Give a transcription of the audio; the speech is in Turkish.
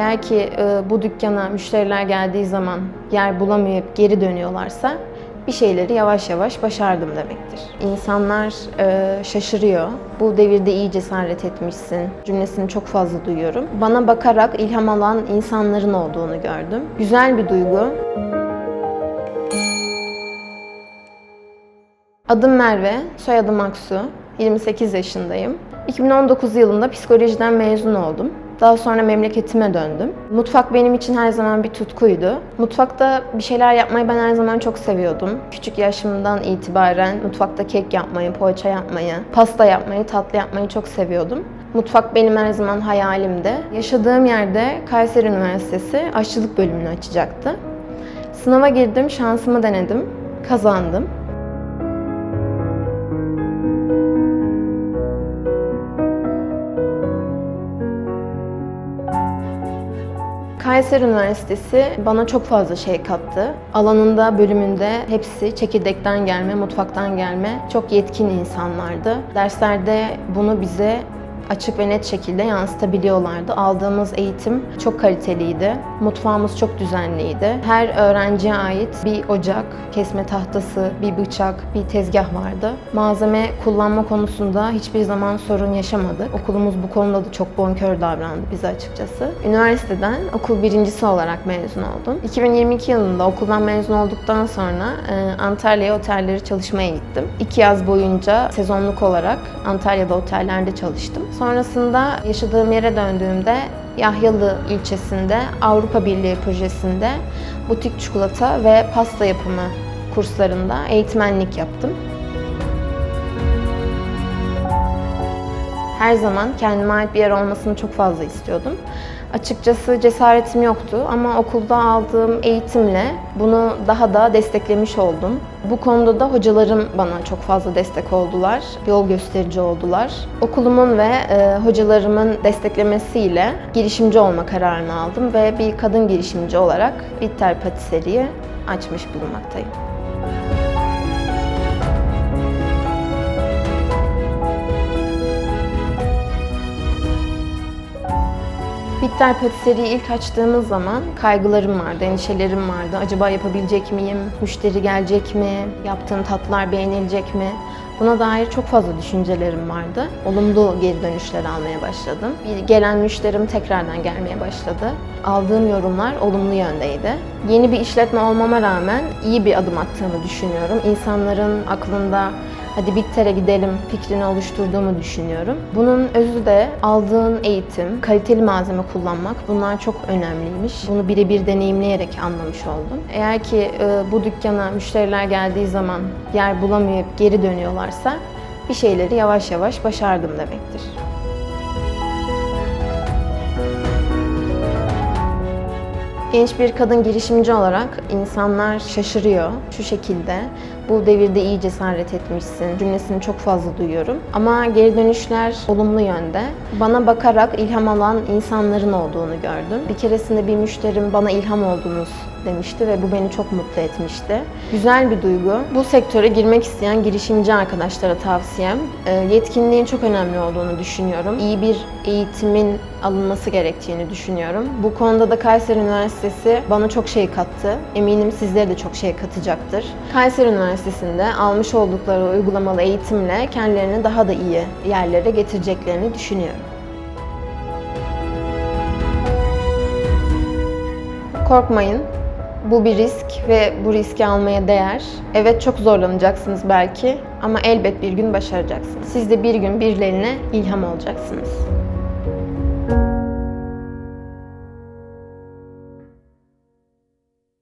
Eğer ki e, bu dükkana müşteriler geldiği zaman yer bulamayıp geri dönüyorlarsa bir şeyleri yavaş yavaş başardım demektir. İnsanlar e, şaşırıyor. Bu devirde iyi cesaret etmişsin cümlesini çok fazla duyuyorum. Bana bakarak ilham alan insanların olduğunu gördüm. Güzel bir duygu. Adım Merve, soyadım Aksu. 28 yaşındayım. 2019 yılında psikolojiden mezun oldum. Daha sonra memleketime döndüm. Mutfak benim için her zaman bir tutkuydu. Mutfakta bir şeyler yapmayı ben her zaman çok seviyordum. Küçük yaşımdan itibaren mutfakta kek yapmayı, poğaça yapmayı, pasta yapmayı, tatlı yapmayı çok seviyordum. Mutfak benim her zaman hayalimdi. Yaşadığım yerde Kayseri Üniversitesi aşçılık bölümünü açacaktı. Sınava girdim, şansımı denedim, kazandım. Kayseri Üniversitesi bana çok fazla şey kattı. Alanında, bölümünde hepsi çekirdekten gelme, mutfaktan gelme çok yetkin insanlardı. Derslerde bunu bize açık ve net şekilde yansıtabiliyorlardı. Aldığımız eğitim çok kaliteliydi. Mutfağımız çok düzenliydi. Her öğrenciye ait bir ocak, kesme tahtası, bir bıçak, bir tezgah vardı. Malzeme kullanma konusunda hiçbir zaman sorun yaşamadık. Okulumuz bu konuda da çok bonkör davrandı bize açıkçası. Üniversiteden okul birincisi olarak mezun oldum. 2022 yılında okuldan mezun olduktan sonra e, Antalya'ya otelleri çalışmaya gittim. İki yaz boyunca sezonluk olarak Antalya'da otellerde çalıştım. Sonrasında yaşadığım yere döndüğümde Yahyalı ilçesinde Avrupa Birliği projesinde butik çikolata ve pasta yapımı kurslarında eğitmenlik yaptım. Her zaman kendime ait bir yer olmasını çok fazla istiyordum. Açıkçası cesaretim yoktu ama okulda aldığım eğitimle bunu daha da desteklemiş oldum. Bu konuda da hocalarım bana çok fazla destek oldular, yol gösterici oldular. Okulumun ve e, hocalarımın desteklemesiyle girişimci olma kararını aldım ve bir kadın girişimci olarak Bitter Patisserie'yi açmış bulunmaktayım. Bitter Patisserie'yi ilk açtığımız zaman kaygılarım vardı, endişelerim vardı. Acaba yapabilecek miyim? Müşteri gelecek mi? Yaptığım tatlar beğenilecek mi? Buna dair çok fazla düşüncelerim vardı. Olumlu geri dönüşler almaya başladım. Bir gelen müşterim tekrardan gelmeye başladı. Aldığım yorumlar olumlu yöndeydi. Yeni bir işletme olmama rağmen iyi bir adım attığımı düşünüyorum. İnsanların aklında hadi Bitter'e gidelim fikrini oluşturduğumu düşünüyorum. Bunun özü de aldığın eğitim, kaliteli malzeme kullanmak bunlar çok önemliymiş. Bunu birebir deneyimleyerek anlamış oldum. Eğer ki e, bu dükkana müşteriler geldiği zaman yer bulamayıp geri dönüyorlarsa bir şeyleri yavaş yavaş başardım demektir. Genç bir kadın girişimci olarak insanlar şaşırıyor şu şekilde. Bu devirde iyi cesaret etmişsin cümlesini çok fazla duyuyorum. Ama geri dönüşler olumlu yönde. Bana bakarak ilham alan insanların olduğunu gördüm. Bir keresinde bir müşterim bana ilham oldunuz demişti ve bu beni çok mutlu etmişti. Güzel bir duygu. Bu sektöre girmek isteyen girişimci arkadaşlara tavsiyem e, yetkinliğin çok önemli olduğunu düşünüyorum. İyi bir eğitimin alınması gerektiğini düşünüyorum. Bu konuda da Kayseri Üniversitesi bana çok şey kattı. Eminim sizlere de çok şey katacaktır. Kayseri Üniversitesi'nde almış oldukları uygulamalı eğitimle kendilerini daha da iyi yerlere getireceklerini düşünüyorum. Korkmayın. Bu bir risk ve bu riski almaya değer. Evet çok zorlanacaksınız belki ama elbet bir gün başaracaksınız. Siz de bir gün birilerine ilham olacaksınız.